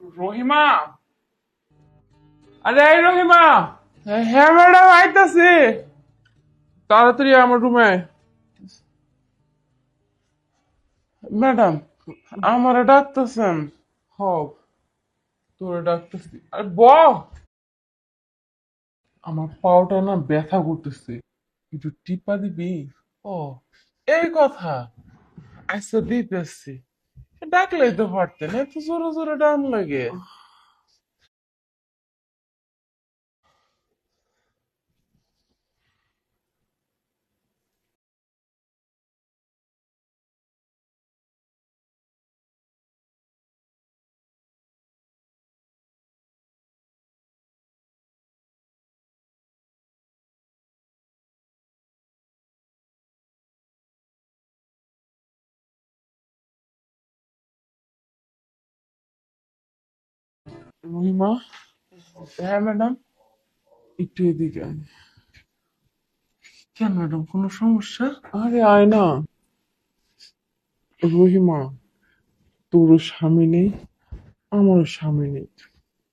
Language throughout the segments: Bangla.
রহিমা? আরে রহিমা! হ্যাঁ ম্যাডাম, আইতাছি। তাড়াতাড়ি আমার রুমে ম্যাডাম, আমারে ডাকতেছেন। হব তোরে ডাকতেছি। আরে ব! আমার পাওটা না ব্যথা করতেছে। একটু টিপা দিবি? ও, এই কথা। আচ্ছা দিতেছি। ডাকলেই তো পারতেন এত জোরে জোরে ডান লাগে। রহিমা হ্যাঁ ম্যাডাম? একটু এদিকে। কেন ম্যাডাম কোনো সমস্যা? আরে আয় না। রহিমা তোরও স্বামী নেই আমারও স্বামী নেই।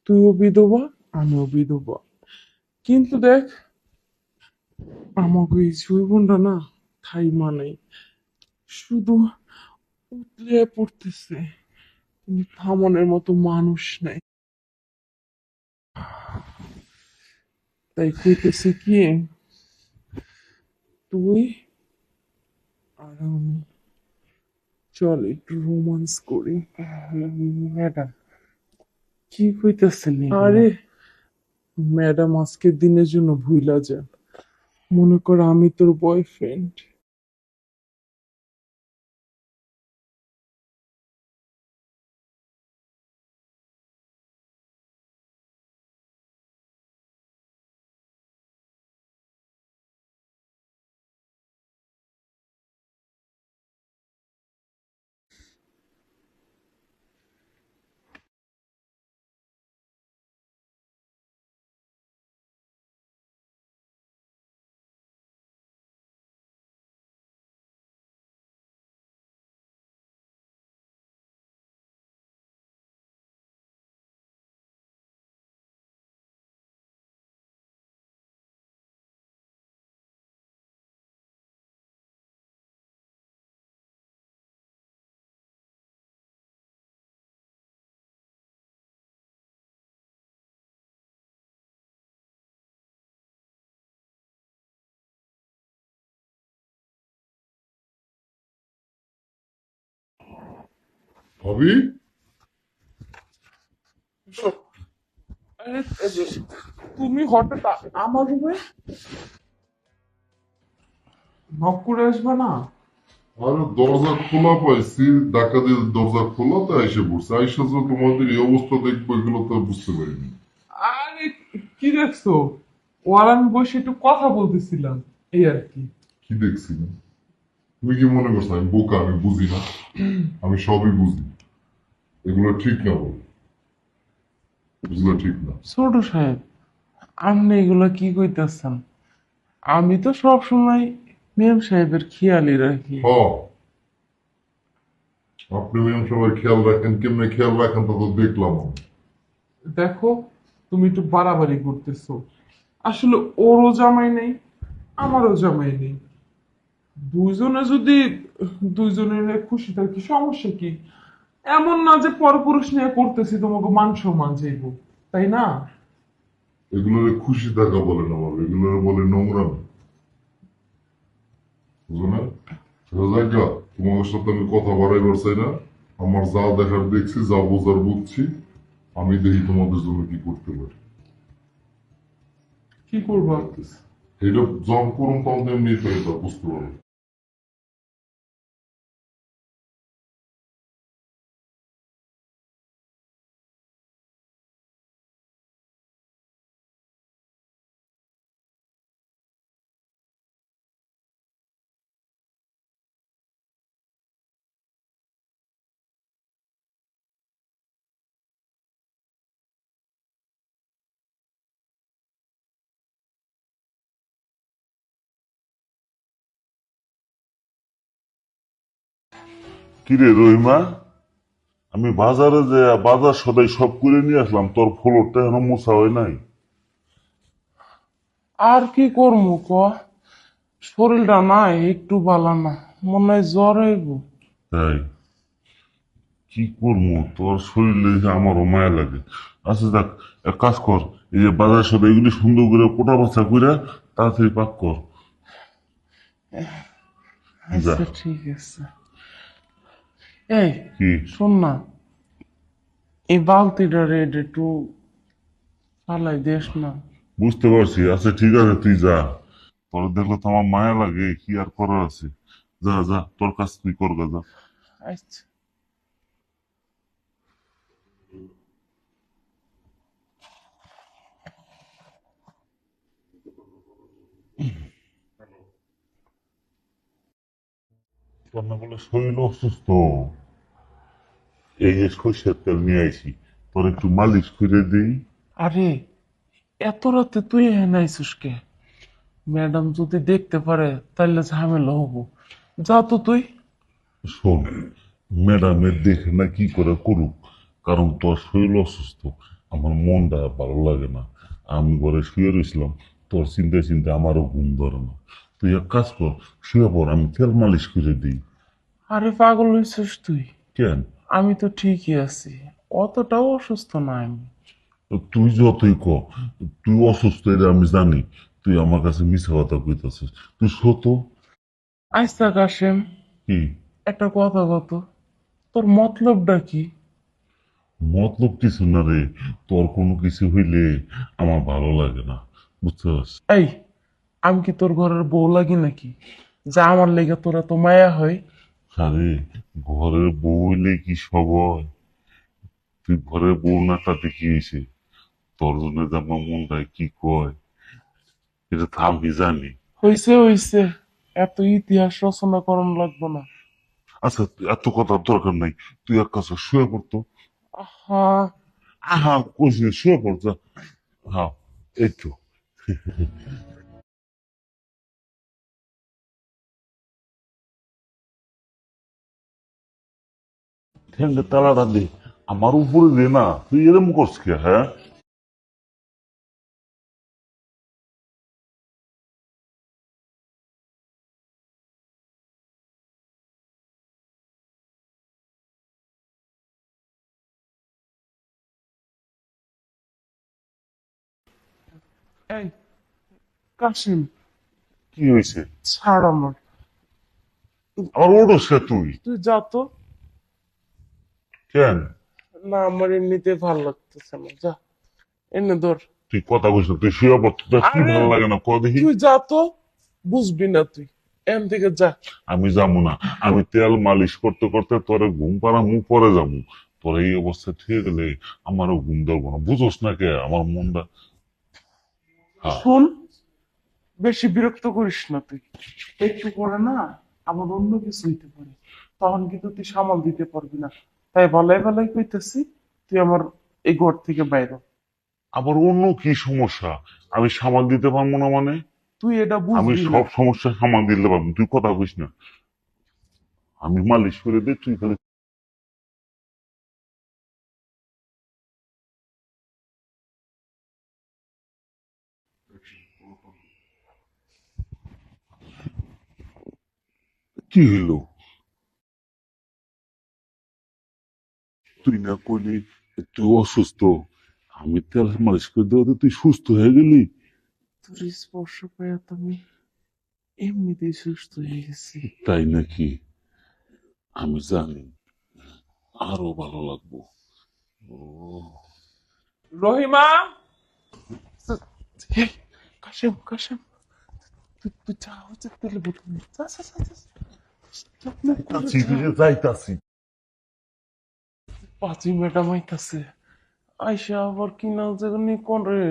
তুইও বিধবা আমিও বিধবা। কিন্তু দেখ আমাকে এই জীবনটা না ঠাই মানেই শুধু উতলে পড়তেছে থামনের মতো মানুষ নেই। তাই কইতেছি কি তুই আর আমি চল একটু রোমান্স করি ম্যাডাম কি কইতেছেন আরে। ম্যাডাম আজকের দিনের জন্য ভুইলা যান মনে কর আমি তোর বয়ফ্রেন্ড ভাবি? তুমি হঠাৎ আমার রুমে নক করে আসবে না? আরে দরজা খোলা পাইছি ডাকাতের দরজা খোলা তো এসে পড়ছে। আইসা যে তোমাদের এই অবস্থা দেখব এগুলো তো বুঝতে পারিনি। আরে কি দেখছ? ওর আমি বসে একটু কথা বলতেছিলাম এই আর কি। কি দেখছি না তুমি কি মনে করছ আমি বোকা আমি বুঝি না? আমি সবই বুঝি। এগুলো ঠিক না বল। এগুলো ঠিক না। ছোট সাহেব আপনি এগুলো কি কইতেছেন? আমি তো সব সময় মেম সাহেবের খেয়ালই রাখি। হ। আপনি ম্যাম সবাই খেয়াল রাখেন কেমনে খেয়াল রাখেন তা তো দেখলাম দেখো তুমি একটু বাড়াবাড়ি করতেছো। আসলে ওরও জামাই নেই আমারও জামাই নেই। দুইজনে যদি দুইজনের খুশি থাকি সমস্যা কি? এমন না যে পরপুরুষ নিয়ে করতেছি তোমাকে মান সম্মান চাইব তাই না? এগুলোরে খুশি থাকা বলে না বাবা এগুলোরে বলে নোংরামি বুঝো না? রাজাকা তোমার সাথে আমি কথা বাড়াইবার চাই না। আমার যা দেখার দেখছি যা বোঝার বুঝছি আমি দেখি তোমাদের জন্য কি করতে পারি। কি করব? এটা যখন করুন তখন এমনি বুঝতে পারো কিরে রহিমা? আমি বাজারে যে বাজার সদাই সব করে নিয়ে আসলাম তোর ফ্লোরটা এখনও মোছা হয় নাই। আর কি করব ক? শরীরটা না একটু ভালো না মনে হয় জ্বর হইব। তাই? কি করব তোর শরীরে যে আমারও মায়া লাগে। আচ্ছা দেখ এক কাজ কর এই যে বাজার সদাই এগুলি সুন্দর করে কোটা বাছা করে তাড়াতাড়ি পাক কর। আচ্ছা ঠিক আছে। এই শোন না। এই বালতিটা রেড একটু ফালাই দিস না। বুঝতে পারছি। আচ্ছা ঠিক আছে তুই যা। তোর দেখলে তো আমার মায়া লাগে কি আর করার আছে? যা যা তোর কাজ তুই কর গা, যা। আচ্ছা। তোর না বলে শরীর অসুস্থ। এই যে সর্ষের তেল নিয়ে আইছি। তোর একটু মালিশ করে দিই। আরে এত রাতে তুই এখানে আইসিস কে? ম্যাডাম যদি দেখতে পারে তাহলে ঝামেলা হব। যা তো তুই। শোন ম্যাডামের দেখে না কি করে করুক কারণ তোর শরীর অসুস্থ। আমার মনটা ভালো লাগে না। আমি ঘরে শুয়ে রয়েছিলাম তোর চিন্তায় চিন্তা আমারও ঘুম ধরে না। তুই এক কাজ কর শুয়ে পর আমি তেল মালিশ করে দিই। আরে পাগল হয়েছিস তুই? কেন? আমি তো ঠিকই আছি। অতটাও অসুস্থ না আমি। তুই যতই ক তুই অসুস্থ এটা আমি জানি তুই আমার কাছে মিশা কথা কইতেছিস। তুই সত আইসা কাশেম কি? একটা কথা কত। তোর মতলবটা কি? মতলব কিছু না রে তোর কোনো কিছু হইলে আমার ভালো লাগে না বুঝছস? এই আমি কি তোর ঘরের বউ লাগি নাকি? যা আমার লেগে তোরা তো মায়া হয়। আরে ঘরের বউ হইলে কি সব তুই ঘরের বউ না তাতে কি হয়েছে তোর জন্য আমার মনটায় কি কয়? এটা তো আমি জানি। হইছে হইছে। এত ইতিহাস রচনা করন লাগবো না। আচ্ছা এত কথার দরকার নাই। তুই এক কাছে শুয়ে পড়তো আহা। আহা কইস শুয়ে পড় যা। হ্যাঁ এই তো। ঠেঙ্গে তালাটা দে আমার উপরে দে না তুই এরম করছ কে হ্যাঁ এই কাশিম কি হয়েছে ছাড় আমার ওডস কে তুই তুই যা তো কেন? না আমার এমনিতে ভালো লাগতেছে না যা। ধর। তুই কথা তুই শুয়ে পড় তোর কি! ভালো লাগে না কো দেখি। তুই যা তো বুঝবি না তুই। এম থেকে যা। আমি যাব না আমি তেল মালিশ করতে করতে তোরে ঘুম পাড়া মুখ পরে যাব। তোর এই অবস্থা ঠিক গেলে আমারও ঘুম ধরবো না বুঝোস না কে? আমার মনটা হ্যাঁ। শোন বেশি বিরক্ত করিস না তুই। একটু পরে না আবার অন্য কিছু হইতে পারে। তখন কিন্তু তুই সামাল দিতে পারবি না। তাই ভালাই ভালাই কইতেছি তুই আমার এই ঘর থেকে বাইরে আবার অন্য কি সমস্যা? আমি সামাল দিতে পারব না মানে? তুই এটা আমি বুঝবি না। সব সমস্যা সামাল দিতে পারব তুই কথা কইস না। আমি মালিশ করে দে তুই খালি কি হইল? তুই না কইলি তুই অসুস্থ। আমি তেল মালিশ করে দেওয়াতে তুই সুস্থ হয়ে গেলি। তোর স্পর্শ পেয়ে তো আমি এমনিতেই সুস্থ হয়ে গেছি। তাই নাকি? আমি জানি আরও ভালো লাগবো। রহিমা! কাশেম কাশেম। তুই যা হচ্ছে তেলে বোতল। যাইতাছি। পাঁচই ম্যাডাম আইতাছে আইসা আবার কি না জানি কোন রে?